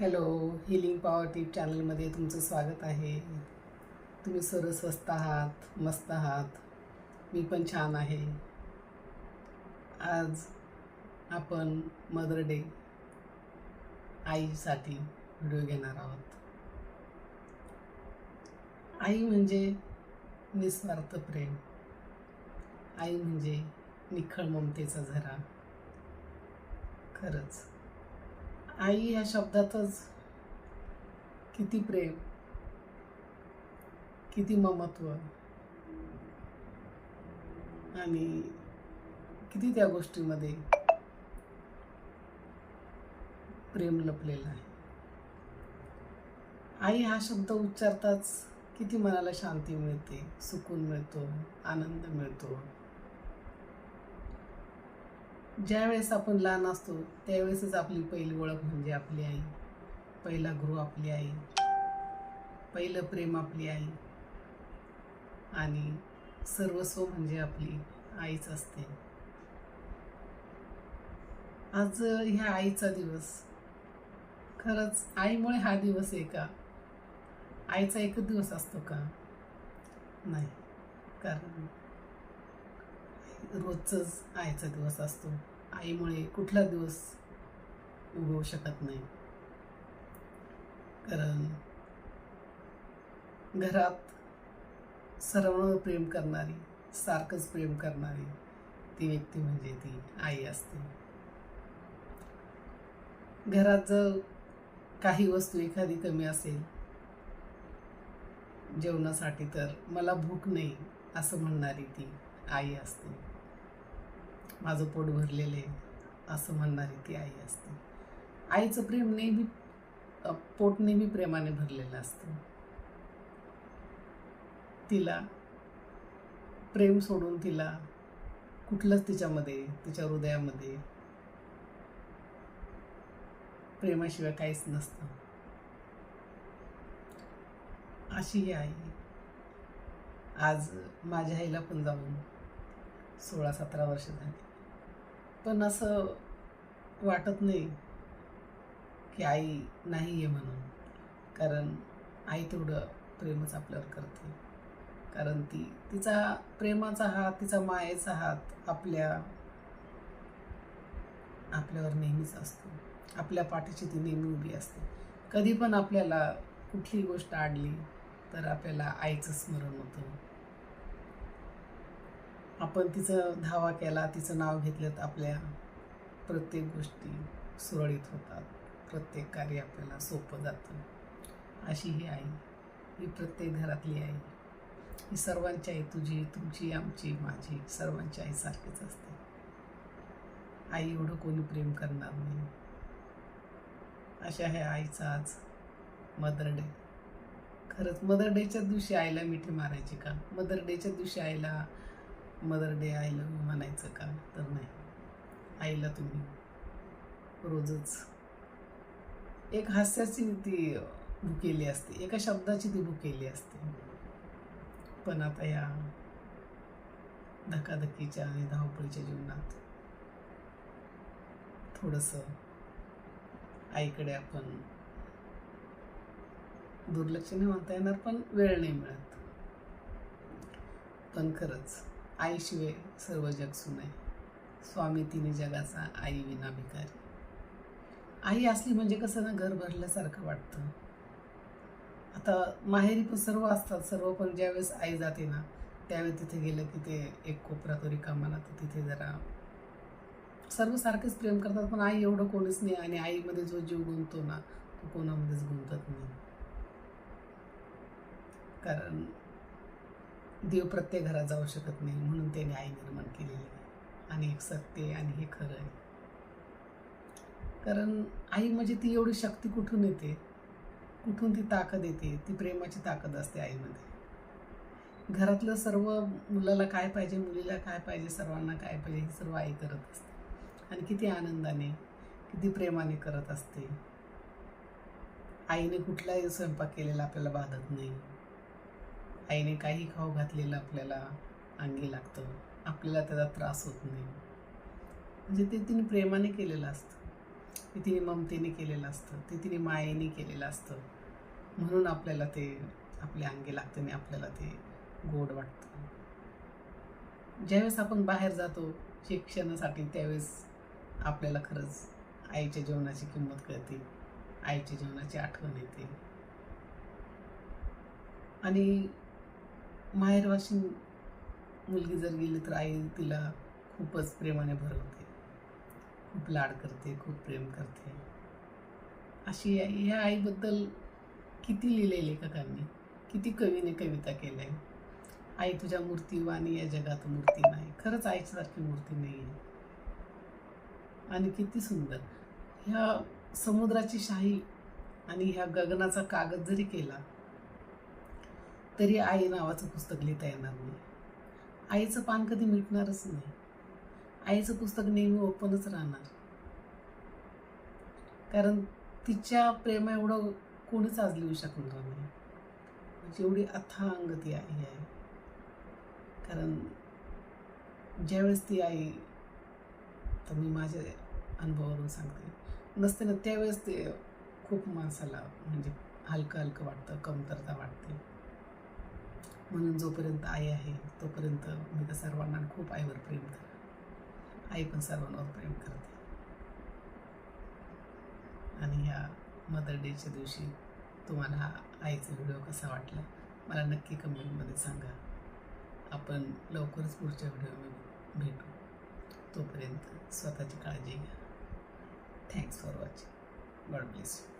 Hello healing power टीप चॅनलमध्ये तुमचं स्वागत आहे. तुम्ही सर्व स्वस्त आहात मस्त आहात. मी पण छान आहे. आज आपण मदर डे आईसाठी व्हिडिओ घेणार आहोत. आई म्हणजे निस्वार्थ प्रेम. आई म्हणजे निखळ ममतेचा झरा. खरंच. आई ह्या शब्दातच किती प्रेम किती ममत्व आणि किती त्या गोष्टीमध्ये प्रेम लपलेलं आहे. आई हा शब्द उच्चारताच किती मनाला शांती मिळते सुकून मिळतो आनंद मिळतो. ज्यावेळेस आपण लहान असतो त्यावेळेसच आपली पहिली ओळख म्हणजे आपली आई. पहिला गुरु आपली आई. पहिलं प्रेम आपली आई. आणि सर्वस्व म्हणजे आपली आईच असते. आज ह्या आईचा दिवस. खरंच आईमुळे हा दिवस आहे का? आईचा एकच दिवस असतो का? नाही. कारण रोजच आईचा दिवस असतो. आईमुळे कुठला दिवस उगवू शकत नाही. कारण घरात सर्व प्रेम करणारी सारखंच प्रेम करणारी ती व्यक्ती म्हणजे ती आई असते. घरात जर काही वस्तू एखादी कमी असेल जेवणासाठी तर मला भूक नाही असं म्हणणारी ती आई असते. माझं पोट भरलेलं आहे असं म्हणणारी ती आई असते. आईचं प्रेम नेहमी पोट नेहमी प्रेमाने भरलेलं असतं. तिला प्रेम सोडून तिला कुठलंच तिच्यामध्ये तिच्या हृदयामध्ये प्रेमाशिवाय काहीच नसतं. अशी ही आई. आज माझ्या आईला पण जाऊन सोळा सतरा वर्ष झाली. पण असं वाटत नाही की आई नाही आहे म्हणून. कारण आई तेवढं प्रेमच आपल्यावर करते. कारण ती तिचा प्रेमाचा हात तिचा मायेचा हात आपल्या आपल्यावर नेहमीच असतो. आपल्या पाठीशी ती नेहमी उभी असते. कधी पण आपल्याला कुठली गोष्ट आडली तर आपल्याला आईचं स्मरण होतं. आपण तिचं धावा केला तिचं नाव घेतलं तर आपल्या प्रत्येक गोष्टी सुरळीत होतात. प्रत्येक कार्य आपल्याला सोपं जातं. अशी ही आई ही प्रत्येक घरातली आई ही सर्वांची आई तुझी तुमची आमची माझी सर्वांची आई सारखीच असते. आई एवढं कोणी प्रेम करणार नाही. अशा ह्या आईचा आज मदर डे. खरंच मदर डेच्या दिवशी आईला मिठी मारायची का? मदर डेच्या दिवशी आईला मदर डे आईला म्हणायचं का? तर नाही. आईला तुम्ही रोजच एक हास्याची ती भुकेली असते. एका शब्दाची ती भुकेली असते. पण आता या धकाधकीच्या आणि धावपळीच्या जीवनात थोडंसं आईकडे आपण दुर्लक्ष नाही म्हणता येणार पण वेळ नाही मिळत. पण खरंच आईशिवाय सर्व जग सुनाय स्वामी तिने जगाचा आई विना भिकारी. आई असली म्हणजे कसं ना घर भरल्यासारखं वाटतं. आता माहेरी पण सर्व असतात सर्व पण ज्यावेळेस आई जाते ना त्यावेळी तिथे गेलं की ते एक कोपरा तो रिकामा तर तिथे जरा सर्व सारखेच प्रेम करतात पण आई एवढं कोणीच नाही आणि आईमध्ये जो जीव गुंततो ना तो कोणामध्येच गुंतत नाही. कारण देव प्रत्येक घरात जाऊ शकत नाही म्हणून त्याने आई निर्माण केलेली आहे. आणि एक सत्य आहे आणि हे खरं आहे. कारण आई म्हणजे ती एवढी शक्ती कुठून येते? कुठून ती ताकद येते? ती प्रेमाची ताकद असते आईमध्ये. घरातलं सर्व मुलाला काय पाहिजे मुलीला काय पाहिजे सर्वांना काय पाहिजे हे सर्व आई करत असते. आणि किती आनंदाने किती प्रेमाने करत असते. आईने कुठलाही स्वयंपाक केलेला आपल्याला बाधत नाही. आईने काही खाऊ घातलेलं आपल्याला अंगी लागतं. आपल्याला त्याचा त्रास होत नाही. म्हणजे ते तिने प्रेमाने केलेलं असतं. ते तिने ममतेने केलेलं असतं. ते तिने मायेने केलेलं असतं. म्हणून आपल्याला ते आपल्या अंगी लागतं आणि आपल्याला ते गोड वाटतं. ज्यावेळेस आपण बाहेर जातो शिक्षणासाठी त्यावेळेस आपल्याला खरंच आईच्या जेवणाची किंमत कळते. आईच्या जेवणाची आठवण येते. आणि माहेरवाशी मुलगी जर गेली तर आई तिला खूपच प्रेमाने भरवते. खूप लाड करते खूप प्रेम करते. अशी आई ह्या आईबद्दल किती लिहिले लेखकांनी? किती कवीने कविता केल्या? आई तुझ्या मूर्तीवाणी या जगात मूर्ती नाही. खरंच आईसारखी मूर्ती नाही आहे आणि किती सुंदर. ह्या समुद्राची शाही आणि ह्या गगनाचा कागद जरी केला तरी आई नावाचं पुस्तक लिहिता येणार नाही. आईचं पान कधी मिटणारच नाही. आईचं पुस्तक नेहमी ओपनच राहणार. कारण तिच्या प्रेमा एवढं कोणीच आज लिहू शकणार नाही. म्हणजे एवढी अथांग ती आई आहे. कारण ज्यावेळेस ती आई तर मी माझ्या अनुभवावरून सांगते. नसते ना त्यावेळेस ते खूप माणसाला म्हणजे हलकं हलकं वाटतं कमतरता वाटते. म्हणून जोपर्यंत आई आहे तोपर्यंत मी तर सर्वांना खूप आईवर प्रेम करते. आई पण सर्वांवर प्रेम करते. आणि ह्या मदर डेच्या दिवशी तुम्हाला हा आईचा व्हिडिओ कसा वाटला मला नक्की कमेंटमध्ये सांगा. आपण लवकरच पुढच्या व्हिडिओमध्ये भेटू. तोपर्यंत स्वतःची काळजी घ्या. Thanks for watching God bless you